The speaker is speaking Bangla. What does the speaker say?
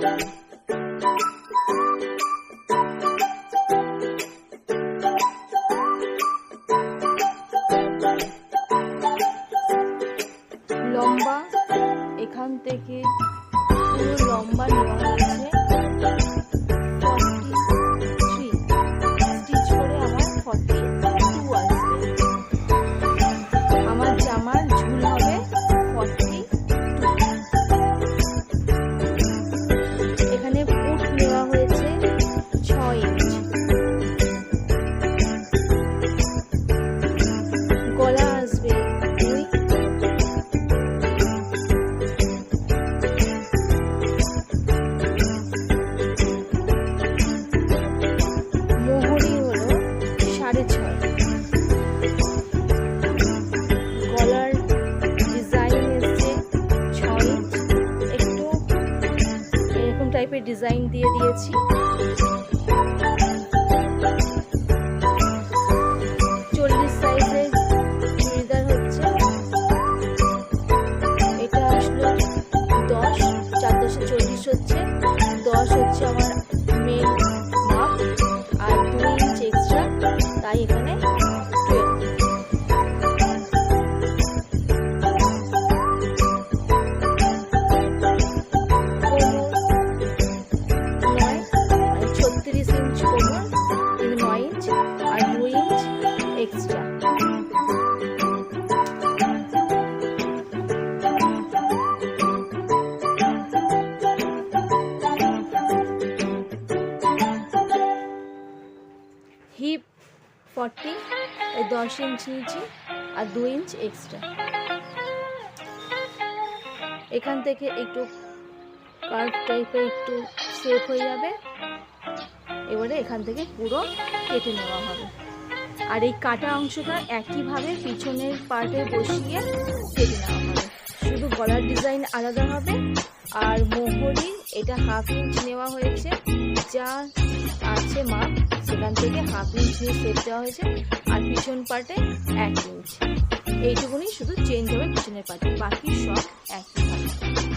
লম্বা এখান থেকে লম্বা নেওয়া হয়েছে। টাইপের ডিজাইন দিয়ে দিয়েছি। চল্লিশ সাইজের চুড়িদার হচ্ছে। এটা দশ চল্লিশ হচ্ছে। দশ হচ্ছে আমার মেন আর দুই তাই এখানে হিপ ফর্টি দশ ইঞ্চ নিচে আর দু ইঞ্চ এক্সট্রা এখান থেকে একটু কার্ভ টাইপের একটু শেপ হয়ে যাবে। এবারে এখান থেকে পুরো কেটে নেওয়া হবে। আর এই কাটা অংশটা একইভাবে পিছনের পার্টে বসিয়ে কেটে নেওয়া হবে। শুধু গলার ডিজাইন আলাদা হবে, আর মোহরি এটা হাফ ইঞ্চ নেওয়া হয়েছে। যা আছে মাপ সেখান থেকে হাফ ইঞ্চ নিয়ে সেপ দেওয়া হয়েছে। আর পিছন পার্টে এক ইঞ্চ এইটুকুনি শুধু চেঞ্জ হবে পিছনের পার্টে বাকি সব একই